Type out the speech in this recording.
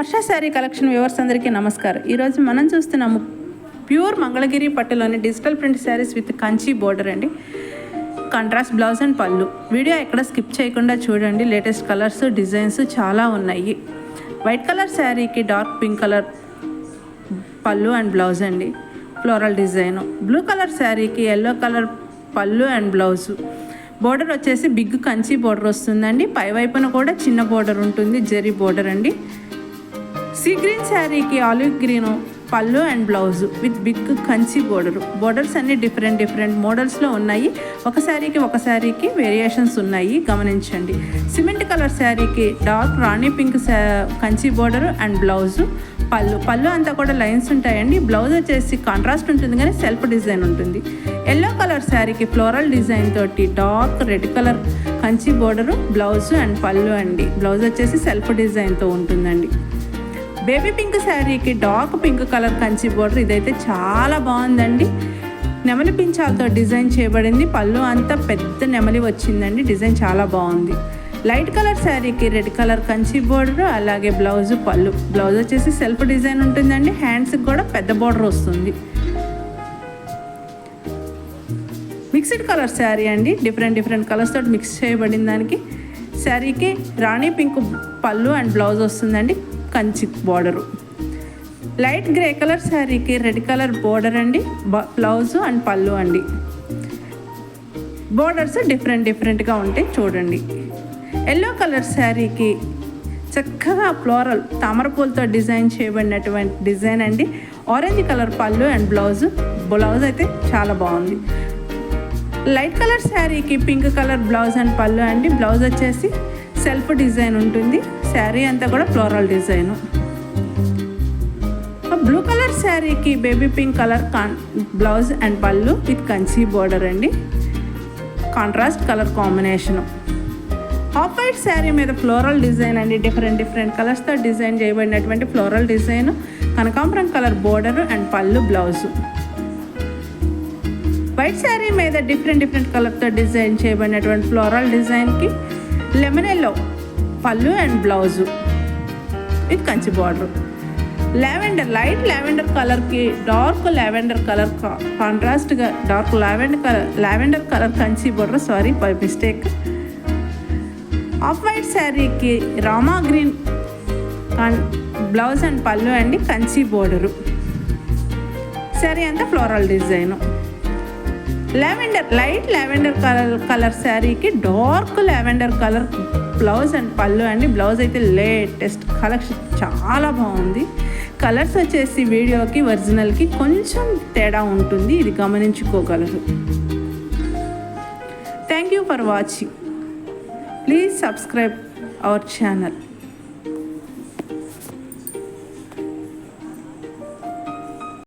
Harsha sari collection viewers అందరికీ నమస్కారం. ఈరోజు మనం చూస్తున్నాము pure Mangalagiri పట్టులోని digital print sarees with Kanchi border అండి. కాంట్రాస్ట్ బ్లౌజ్ అండ్ పళ్ళు. వీడియో ఎక్కడ స్కిప్ చేయకుండా చూడండి. లేటెస్ట్ కలర్స్ డిజైన్స్ చాలా ఉన్నాయి. వైట్ కలర్ శారీకి డార్క్ పింక్ కలర్ పళ్ళు అండ్ బ్లౌజ్ అండి. Floral design. బ్లూ కలర్ శారీకి ఎల్లో కలర్ పళ్ళు అండ్ బ్లౌజు. బోర్డర్ వచ్చేసి బిగ్ కంచి బోర్డర్ వస్తుందండి. పై వైపున కూడా చిన్న బోర్డర్ ఉంటుంది. జెరీ బోర్డర్ అండి. సీ గ్రీన్ శారీకి ఆలివ్ గ్రీన్ పళ్ళు and blouse with big Kanchi border. Borders అన్ని డిఫరెంట్ డిఫరెంట్ మోడల్స్లో ఉన్నాయి. ఒక శారీకి ఒక శారీకి వేరియేషన్స్ ఉన్నాయి. గమనించండి. సిమెంట్ కలర్ శారీకి డార్క్ రాణి పింక్ శా- కంచి బోర్డర్ అండ్ బ్లౌజ్ పళ్ళు. పళ్ళు అంతా కూడా లైన్స్ ఉంటాయండి. బ్లౌజ్ వచ్చేసి కాంట్రాస్ట్ ఉంటుంది కానీ సెల్ఫ్ డిజైన్ ఉంటుంది. ఎల్లో కలర్ శారీకి ఫ్లోరల్ డిజైన్ తోటి dark red colour Kanchi border blouse and పళ్ళు అండి. బ్లౌజ్ వచ్చేసి సెల్ఫ్ డిజైన్తో ఉంటుందండి. బేబీ పింక్ శారీకి dark pink colour Kanchi border ఇదైతే చాలా బాగుందండి. నెమలి పించాలతో డిజైన్ చేయబడింది. పళ్ళు అంతా పెద్ద నెమలి వచ్చిందండి. డిజైన్ చాలా బాగుంది. లైట్ కలర్ శారీకి రెడ్ కలర్ కంచి బోర్డర్ అలాగే బ్లౌజ్ పళ్ళు. బ్లౌజ్ వచ్చేసి సెల్ఫ్ డిజైన్ ఉంటుందండి. హ్యాండ్స్కి కూడా పెద్ద బోర్డర్ వస్తుంది. మిక్స్డ్ కలర్ శారీ అండి. డిఫరెంట్ డిఫరెంట్ కలర్స్ తోటి మిక్స్ చేయబడిన దానికి శారీకి రాణి పింక్ పళ్ళు అండ్ బ్లౌజ్ వస్తుందండి. Kanchi border light grey colour శారీకి రెడ్ కలర్ బోర్డర్ అండి బ్లౌజ్ అండ్ పళ్ళు అండి. బోర్డర్స్ డిఫరెంట్ డిఫరెంట్గా ఉంటాయి చూడండి. ఎల్లో కలర్ శారీకి చక్కగా ఫ్లోరల్ తామరపూలతో డిజైన్ చేయబడినటువంటి డిజైన్ అండి. ఆరెంజ్ కలర్ పళ్ళు అండ్ బ్లౌజ్ బ్లౌజ్ అయితే చాలా బాగుంది. లైట్ కలర్ శారీకి పింక్ కలర్ బ్లౌజ్ అండ్ పళ్ళు అండి. బ్లౌజ్ వచ్చేసి సెల్ఫ్ డిజైన్ ఉంటుంది. శారీ అంతా కూడా ఫ్లోరల్ డిజైను. బ్లూ కలర్ శారీకి బేబీ పింక్ కలర్ కాన్ బ్లౌజ్ అండ్ పళ్ళు. విత్ కంచి బోర్డర్ అండి. Contrast colour combination. Half white saree మీద ఫ్లోరల్ డిజైన్ అండి. డిఫరెంట్ డిఫరెంట్ కలర్స్తో డిజైన్ చేయబడినటువంటి ఫ్లోరల్ డిజైన్. కనకాంబరం కలర్ బోర్డర్ అండ్ పళ్ళు బ్లౌజు. వైట్ శారీ మీద డిఫరెంట్ డిఫరెంట్ కలర్తో డిజైన్ చేయబడినటువంటి ఫ్లోరల్ డిజైన్కి లెమన్ ఎల్లో పళ్ళు and blouse. With Kanchi border. Lavender light lavender కలర్కి డార్క్ లావెండర్ కలర్ కాంట్రాస్ట్గా dark lavender colour lavender colour Kanchi border. Sorry by mistake. Off white శారీకి Rama green blouse and పళ్ళు అండి Kanchi border. Sari అంతా floral design. Lavender light lavender colour colour శారీకి dark lavender colour blouse and పళ్ళు అండి. Blouse అయితే latest collection చాలా బాగుంది. కలర్స్ వచ్చేసి వీడియోకి ఒరిజినల్కి కొంచెం తేడా ఉంటుంది. ఇది గమనించుకోగలరు. Thank you for watching please subscribe our channel